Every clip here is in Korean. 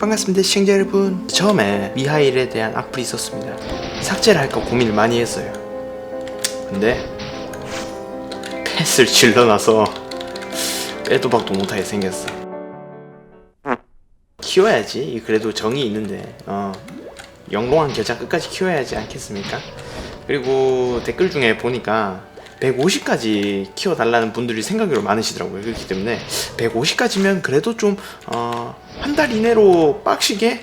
반갑습니다 시청자 여러분. 처음에 미하일에 대한 악플이 있었습니다. 삭제를 할까 고민을 많이 했어요. 근데 펫을 질러놔서 빼도 박도 못하게 생겼어. 키워야지. 그래도 정이 있는데 어 영롱한 겨자 끝까지 키워야지 않겠습니까? 그리고 댓글 중에 보니까 150까지 키워달라는 분들이 생각으로 많으시더라고요. 그렇기 때문에 150까지면 그래도 좀, 어, 한 달 이내로 빡시게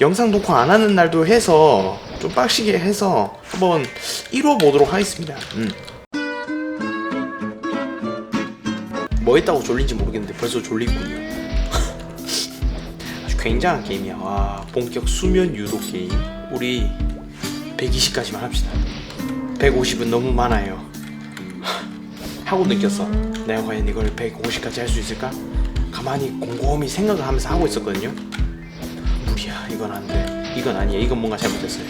영상 녹화 안 하는 날도 해서 좀 빡시게 해서 한번 이뤄 보도록 하겠습니다. 음. 뭐 했다고 졸린지 모르겠는데 벌써 졸리군요. 아주 굉장한 게임이야. 와, 본격 수면 유도 게임. 우리 120까지만 합시다. 150은 너무 많아요. 하고 느꼈어. 내가 과연 이걸 150까지 할 수 있을까? 가만히 곰곰이 생각을 하면서 하고 있었거든요. 무리야, 이건 안 돼. 이건 아니야. 이건 뭔가 잘못됐어요.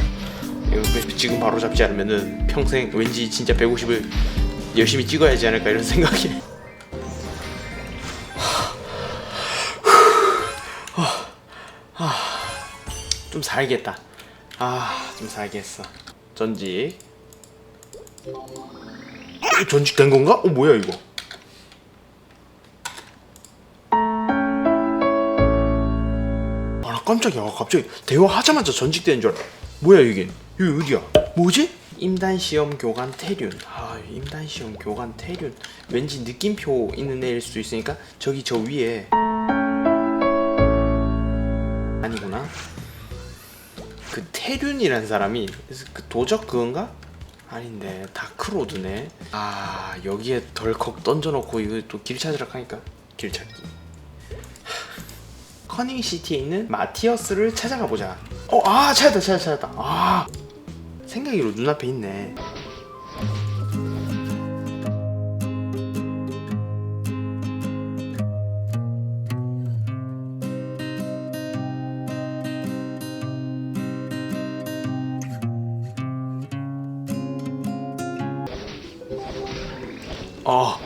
이거 지금 바로 잡지 않으면은 평생 왠지 진짜 150을 열심히 찍어야지 않을까 이런 생각이. 좀 살겠다. 아, 좀 살겠어. 전직. 어, 전직된 건가? 어 뭐야 이거? 아, 나 깜짝이야. 갑자기 대화하자마자 전직되는 줄 알아. 뭐야 이게? 이거 어디야? 뭐지? 임단 시험 교관 태륜. 아, 임단 시험 교관 태륜. 왠지 느낌표 있는 애일 수도 있으니까 저기 저 위에 아니구나. 그 태륜이란 사람이 그 도적 그건가? 아닌데 다크로드네. 아 여기에 덜컥 던져놓고 이거 또 길 찾으러 가니까 길 찾기. 커닝 시티에 있는 마티어스를 찾아가 보자. 어, 아 찾았다, 찾았다, 찾았다. 아 생각이로 눈앞에 있네. 아,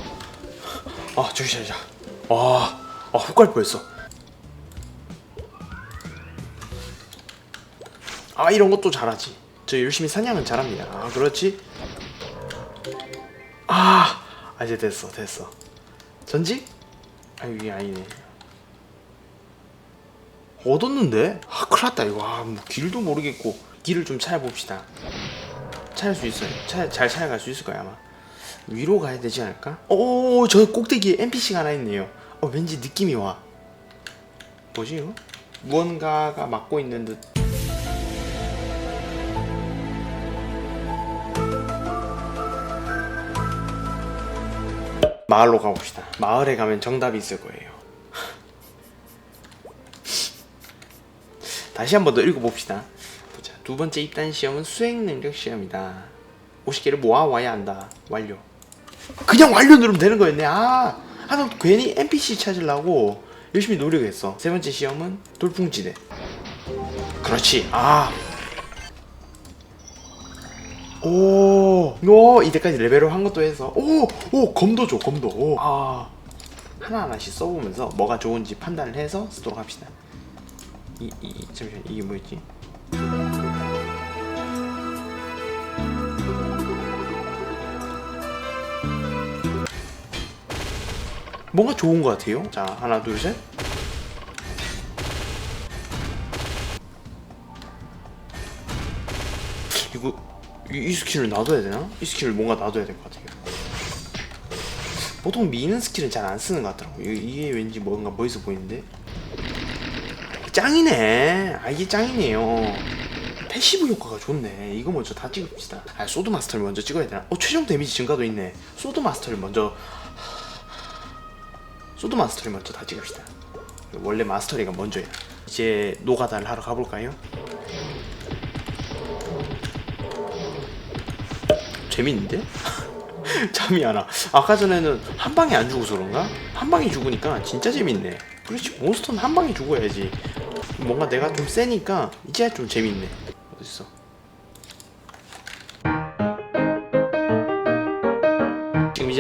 아 저기 자자. 아, 아 훅갈 뻔했어. 아 이런 것도 잘하지. 저 열심히 사냥은 잘합니다. 아 그렇지. 아, 아 이제 됐어, 됐어. 전직? 아 이게 아니네. 얻었는데? 아 큰일 났다 이거. 아, 뭐 길도 모르겠고 길을 좀 찾아봅시다. 찾을 수 있어요. 찾, 잘 찾아갈 수 있을 거야 아마. 위로 가야 되지 않을까? 오, 저 꼭대기에 NPC가 하나 있네요. 어, 왠지 느낌이 와. 뭐지 이거? 무언가가 막고 있는 듯. 마을로 가봅시다. 마을에 가면 정답이 있을 거예요. 다시 한 번 더 읽어봅시다. 보자. 두 번째 입단 시험은 수행 능력 시험이다. 50개를 모아 와야 한다. 완료. 그냥 완료 누르면 되는 거였네. 아, 아, 나 괜히 NPC 찾으려고 열심히 노력했어. 세 번째 시험은 돌풍지대. 그렇지. 아. 오, 너 이때까지 레벨업 한 것도 해서 오, 오 검도 줘, 검도. 오. 아, 하나 하나씩 써보면서 뭐가 좋은지 판단을 해서 쓰도록 합시다. 이, 이 잠시만 이게 뭐였지? 뭔가 좋은 것 같아요. 자, 하나, 둘, 셋. 이거 이, 이 스킬을 놔둬야 되나? 이 스킬을 뭔가 놔둬야 될 것 같아요. 보통 미는 스킬은 잘 안 쓰는 것 같더라고. 요 이게 왠지 뭔가 멋있어 보이는데. 짱이네. 아 이게 짱이네요. 패시브 효과가 좋네. 이거 먼저 다 찍읍시다. 아 소드 마스터를 먼저 찍어야 되나? 어 최종 데미지 증가도 있네. 소드 마스터를 먼저 소드 마스터리 먼저 다 찍읍시다. 원래 마스터리가 먼저야. 이제 노가다를 하러 가볼까요? 재밌는데? 잠이 안 와. 아까 전에는 한 방에 안 죽어서 그런가? 한 방에 죽으니까 진짜 재밌네. 그렇지 몬스터는 한 방에 죽어야지. 뭔가 내가 좀 세니까 이제야 좀 재밌네. 어딨어?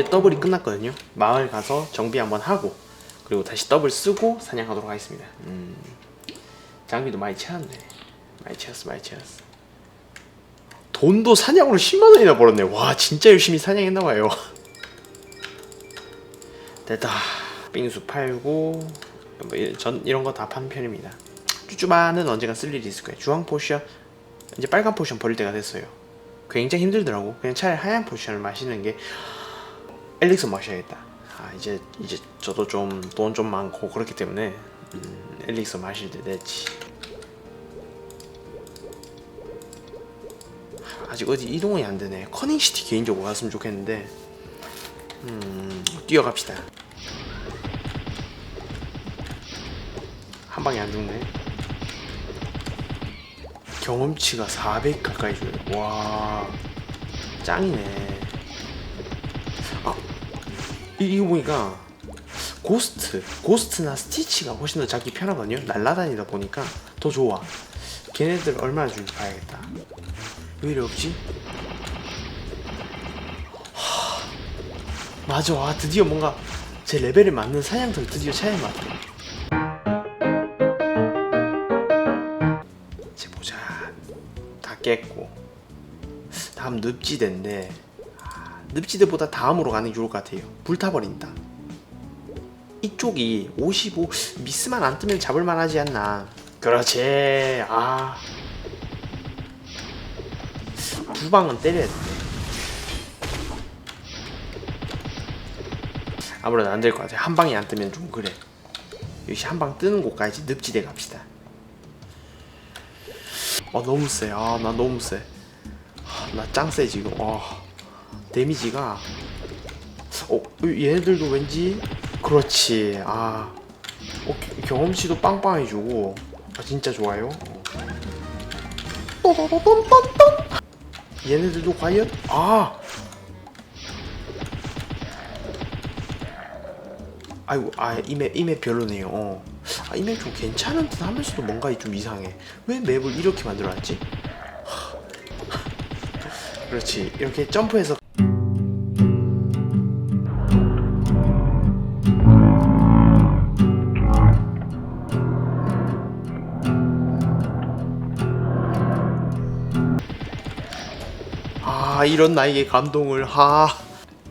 이제 더블이 끝났거든요. 마을 가서 정비 한번 하고 그리고 다시 더블 쓰고 사냥하도록 하겠습니다. 음, 장비도 많이 채웠네. 많이 채웠어 많이 채웠어. 돈도 사냥으로 10만 원이나 벌었네. 와 진짜 열심히 사냥했나 봐요. 됐다. 빙수 팔고 뭐 이- 전 이런 거다 파는 편입니다. 쭈쭈바는 언젠가 쓸 일이 있을 거예요. 주황 포션 이제 빨간 포션 버릴 때가 됐어요. 굉장히 힘들더라고. 그냥 차라리 하얀 포션을 마시는 게 엘릭서 마셔야겠다. 아 이제 이제 저도 좀 돈좀 많고 그렇기 때문에 음, 엘릭서 마실 때 됐지. 아직 어디 이동이 안 되네. 커닝시티 개인적으로 갔으면 좋겠는데 음 뛰어갑시다. 한 방에 안 죽네. 경험치가 400 가까이 줘요. 와 짱이네. 아 이- 이거 보니까 고스트 고스트나 스티치가 훨씬 더 잡기 편하거든요. 날라다니다 보니까 더 좋아. 걔네들 얼마나 주는지 봐야겠다. 왜 이래 없지? 하, 맞아. 아, 드디어 뭔가 제 레벨에 맞는 사냥터를 드디어 찾은 것 같아. 이제 보자. 다 깼고. 다음 늪지대인데 아, 늪지대보다 다음으로 가는 것 같아요 불타버린다 이쪽이 55 미스만 안 뜨면 잡을만 하지 않나 그렇지 아 두 방은 때려야 돼. 아무래도 안 될 것 같아. 한 방이 안 뜨면 좀 그래. 역시 한 방 뜨는 곳까지 늪지대 갑시다. 아 너무 세. 아 나 너무 세. 나짱 세 지금. 아 데미지가. 어 얘네들도 왠지 그렇지. 아 어, 겨- 경험치도 빵빵해주고. 아 진짜 좋아요. 얘네들도 과연 아 아이고 아 이맵 이맵 별로네요 어. 아 이맵 좀 괜찮은 듯 하면서도 뭔가 좀 이상해 왜 맵을 이렇게 만들어놨지 그렇지 이렇게 점프해서 아 이런 나에게 감동을. 하.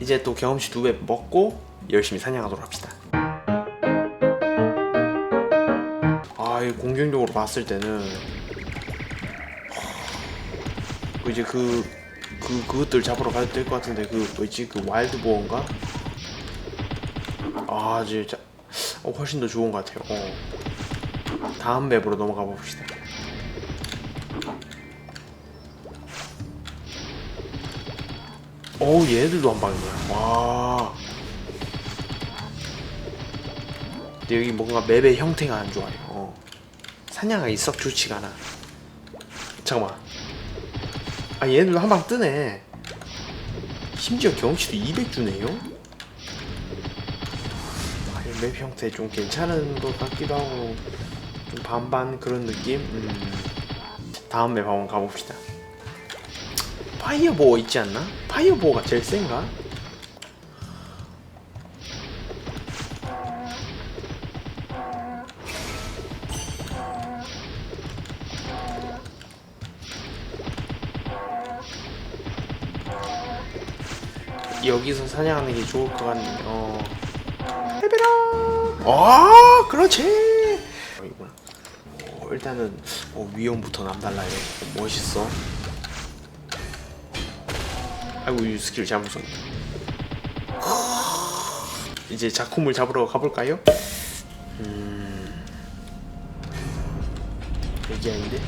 이제 또 경험치 두 배 먹고 열심히 사냥하도록 합시다. 아이 공격적으로 봤을 때는 그 이제 그, 그 그것들 잡으러 가야 될것 같은데 그 뭐지? 그 와일드 보어인가? 아 진짜 어, 훨씬 더 좋은 것 같아요. 어. 다음 맵으로 넘어가 봅시다 어우 얘네들도 한 방이야. 와. 근데 여기 뭔가 맵의 형태가 안 좋아요. 어. 사냥하기 썩 좋지가 않아. 잠깐만. 아 얘네들도 한 방 뜨네. 심지어 경치도 200주네요? 아, 이맵 형태 좀 괜찮은 것 같기도 하고 좀 반반 그런 느낌? 음. 다음 맵 한번 가봅시다 파이어보어 있지 않나? 파이어보어가 제일 센가? 여기서 사냥하는 게 좋을 것 같네. 어. 레벨업. 아, 그렇지. 어. 어, 일단은 어, 위험부터 남달라요. 어, 멋있어. 아이고 이 스킬 잘못 썼네 이제 작품을 잡으러 가볼까요? 음... 여기 아닌데?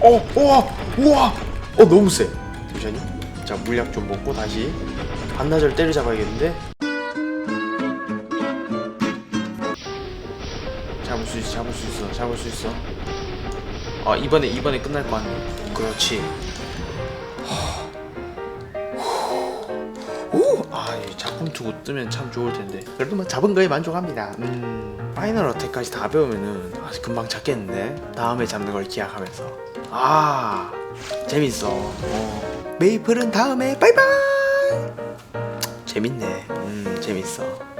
어! 우와! 우와! 어 너무 세! 잠시만요 자 물약 좀 먹고 다시 반나절 때려잡아야겠는데? 잡을 수 있어 잡을 수 있어 잡을 수 있어 아 이번에 이번에 끝날 거 같네. 그렇지. 오, 아이 작품 투구 뜨면 참 좋을 텐데. 그래도 뭐 잡은 거에 만족합니다. 음, 파이널 어택까지 다 배우면은 아, 금방 잡겠는데. 다음에 잡는 걸 기약하면서. 아, 재밌어. 어. 메이플은 다음에 바이바이. 재밌네. 음, 재밌어.